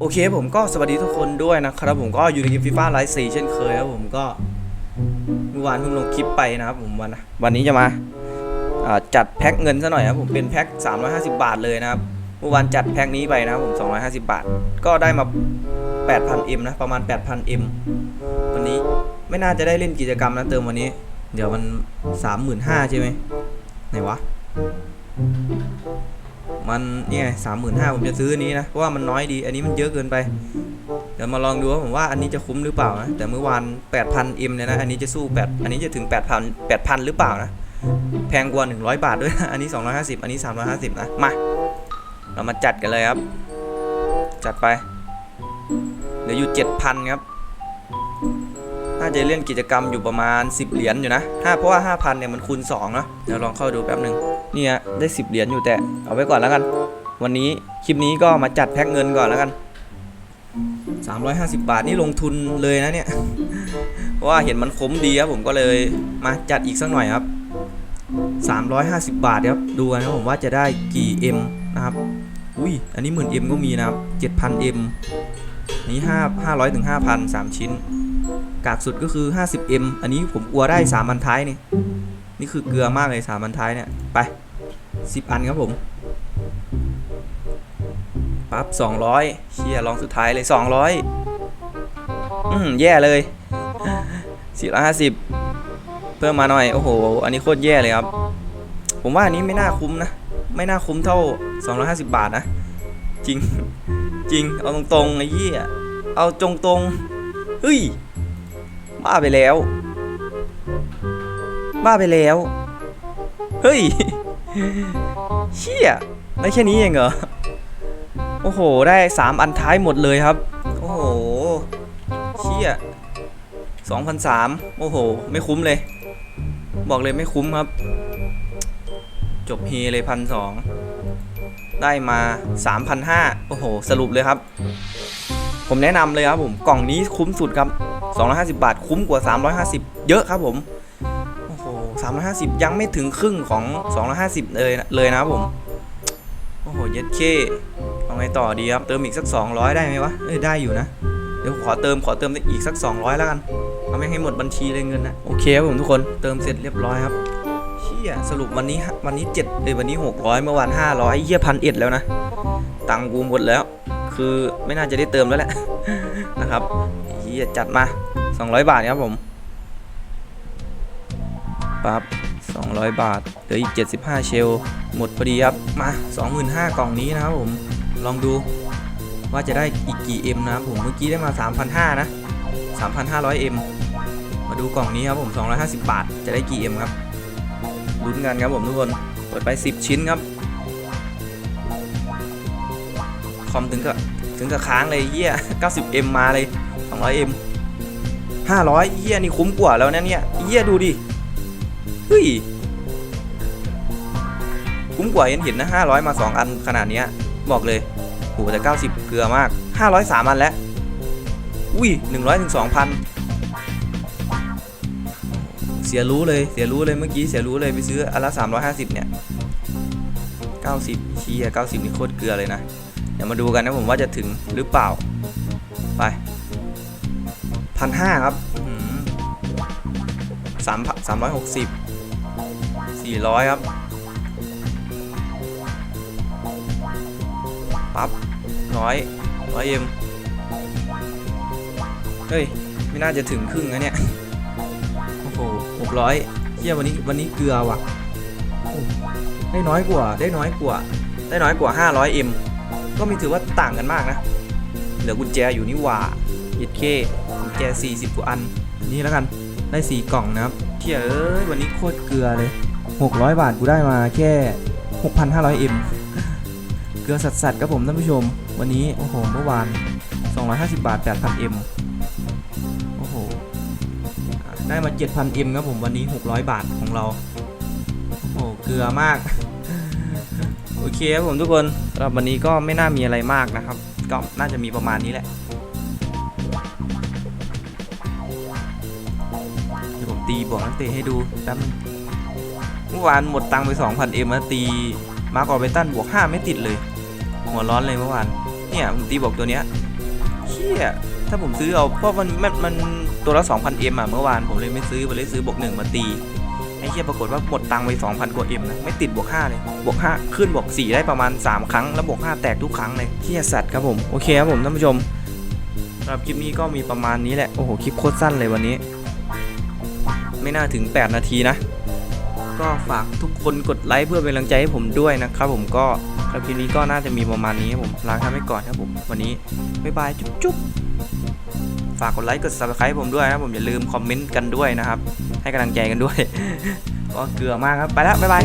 โอเคผมก็สวัสดีทุกคนด้วยนะครับ ผมก็อยู่ในเกมฟีฟ่าไลฟ์ซีเช่นเคยครับผมก็เมื่อวานเพิ่งลงคลิปไปนะครับผมวันวันนี้จะมาาจัดแพ็คเงินซะหน่อยครับผมเป็นแพ็ค350 บาทเลยนะครับเมื่อวานจัดแพ็คนี้ไปนะครับผม 250 บาท ก็ได้มา 8,000M นะประมาณ 8,000M วันนี้ไม่น่าจะได้เล่นกิจกรรมนะเติมวันนี้ เดี๋ยวมัน 35,000ใช่ไหมไหนวะ มันนี่ไงสามหมื่นห้าผมจะซื้ออันนี้นะ เพราะว่ามันน้อยดี อันนี้มันเยอะเกินไป เดี๋ยวมาลองดูว่าผมว่าอันนี้จะคุ้มหรือเปล่านะ แต่เมื่อวาน8,000 M เนี่ยนะ อันนี้จะสู้8อันนี้จะถึง8,000 8,000หรือเปล่านะ แพงกว่า100บาทด้วยนะอันนี้250อันนี้350นะ มา เรามาจัดกันเลยครับ จัดไป เหลืออยู่7,000ครับ น่าจะเล่นกิจกรรมอยู่ประมาณ 10 เหรียญอยู่นะห้าเพราะว่า 5,000เนี่ยมันคูณ2เนาะเดี๋ยวลองเข้าดูแป๊บหนึ่งเนี่ยได้ 10 เหรียญอยู่แต่เอาไว้ก่อนแล้วกัน วันนี้คลิปนี้ก็มาจัดแพ็คเงินก่อนแล้วกัน 350 บาทนี่ลงทุนเลยนะเนี่ยเพราะว่าเห็นมันคุ้มดีครับผมก็เลยมาจัดอีกสักหน่อยครับ 350 บาทครับดูกันนะผมว่าจะได้กี่ M นะครับอุ้ยอันนี้หมื่น M ก็มีนะครับ7,000 M นี้5 500ถึง5,000 3 ชิ้น กากสุดก็คือ 50M อันนี้ผมกลัวได้3อันท้ายนี่นี่คือเกลือมากเลย3อันท้ายเนี่ยไป 10 อันครับผมปั๊บ200เชียร์ลองสุดท้ายเลย 200 อืมแย่เลย450 เพิ่มมาหน่อย โอ้โห อันนี้โคตรแย่เลยครับ ผมว่าอันนี้ไม่น่าคุ้มนะ ไม่น่าคุ้มเท่า 250 บาทนะ จริง จริง เอาตรงๆไอ้เหี้ยเอาจงตรงๆเฮ้ย บ้าไปแล้ว บ้าไปแล้ว เฮ้ย เชี่ยได้แค่นี้เองเหรอ โอ้โห ได้สามอันท้ายหมดเลยครับ โอ้โห เชี่ยสองพันสามโอ้โห ไม่คุ้มเลย บอกเลยไม่คุ้มครับ จบเฮเลยพันสองได้มาสามพันห้าโอ้โห สรุปเลยครับ ผมแนะนำเลยครับผม กล่องนี้คุ้มสุดครับ 250 บาทคุ้มกว่า 350 เยอะครับผมโอ้โห350 ยังไม่ถึงครึ่งของ 250 เลยนะเลยนะครับผมโอ้โหเย็ดเคเอาไงต่อดีครับ เติมอีกสัก 200 ได้ไหมวะเอ้ยได้อยู่นะ เดี๋ยวขอเติมขอเติมอีกสัก 200 แล้วกันเอาไม่ให้หมดบัญชีเลยเงินนะโอเคครับผมทุกคนเติมเสร็จเรียบร้อยครับเชี่ยสรุปวันนี้ฮะวันนี้7เอ้ยวันนี้ 600 เมื่อวาน500เยี่ยพันเอ็ดแล้วนะตังค์กูหมดแล้ว คือไม่น่าจะได้เติมแล้วแหละนะครับ เฮียจัดมา 200 บาทครับผมปั๊บ200 บาท เหลืออีก 75 เชล หมดพอดีครับ มา 25,000กล่องนี้นะครับผม ลองดูว่าจะได้อีกกี่ M นะครับผม เมื่อกี้ได้มา 3,500 นะ 3,500 M มมาดูกล่องนี้ครับผม 250 บาท จะได้กี่ M ครับ ลุ้นกันครับผมทุกคน เปิดไป 10 ชิ้นครับ คอมถึงกับถึงกับค้างเลยเฮีย 90M มาเลย 200M 500เฮียนี่คุ้มกว่าแล้วนะเนี่ยเฮียดูดิเฮ้ยคุ้มกว่าเห็นเห็นนะ500 มา 2 อันขนาดเนี้ยบอกเลยโหแต่ 90 เกลือมาก 500 3 อันแล้ว อุ้ย 100ถึง2,000 เสียรู้เลยเสียรู้เลยเมื่อกี้เสียรู้เลยไปซื้ออันละ 350 เนี่ย 90เชีย90 นี่โคตรเกลือเลยนะ เดี๋ยวมาดูกันนะผมว่าจะถึงหรือเปล่า ไป พันห้าครับสามสามร้อยหกสิบสี่ร้อยครับ ปั๊บร้อยร้อยเอ็มเฮ้ย ไม่น่าจะถึงครึ่งนะเนี่ย โอ้โหหกร้อยเที่ยวันนี้วันนี้เกลือว่ะโอ้ได้น้อยกว่า ได้น้อยกว่า ได้น้อยกว่า 500M ก็มีถือว่าต่างกันมากนะ เหลือกุญแจอยู่นี่หว่า เย็ดเคกุญแจ40กว่าอัน นี่แล้วกันได้ 4 กล่องนะครับเที่ยเอ้ยวันนี้โคตรเกลือเลย 600 บาทกูได้มาแค่ 6,500M เกลือสัสๆครับผมท่านผู้ชม วันนี้โอ้โหเมื่อวาน 250 บาท 8,000M โอ้โหได้มา 7,000M ครับผมวันนี้ 600 บาทของเรา โอ้โหเกลือมากโอเคครับผมทุกคนสำหรับวันนี้ก็ไม่น่ามีอะไรมากนะครับ ก็น่าจะมีประมาณนี้แหละ ตีบวกนักเตะให้ดูแป๊บเมื่อวานหมดตังไป 2,000เอ็มตีมาร์กออเบตันบวก 5 ไม่ติดเลย หัวร้อนเลยเมื่อวาน เนี่ยผมตีบอกตัวเนี้ยเชี่ยถ้าผมซื้อเอาเพราะมันมันมันตัวละ2,000 m อะเมื่อวานผมเลยไม่ซื้อผมเลยซื้อบวกหนึ่งมาตีไอ้เชี่ยปรากฏว่าหมดตังไป 2,000 กว่า m นะไม่ติดบวก 5 เลย บวก 5 ขึ้นบวก 4 ได้ประมาณ 3 ครั้ง แล้วบวก 5 แตกทุกครั้งเลยเชี่ยสัตว์ครับผม โอเคครับผมท่านผู้ชมสำหรับคลิปนี้ก็มีประมาณนี้แหละ โอ้โห คลิปโคตรสั้นเลยวันนี้ ไม่น่าถึง 8 นาทีนะ ก็ฝากทุกคนกดไลค์เพื่อเป็นกำลังใจให้ผมด้วยนะครับผมก็คลิปนี้ก็น่าจะมีประมาณนี้ครับผมลาท่านไปก่อนครับผมวันนี้บ๊ายบายจุ๊บจุ๊บฝากกดไลค์กด subscribe ผมด้วยนะผมอย่าลืมคอมเมนต์กันด้วยนะครับ ให้กำลังใจกันด้วย ก็เกลือมากครับ ไปแล้ว บ๊ายบาย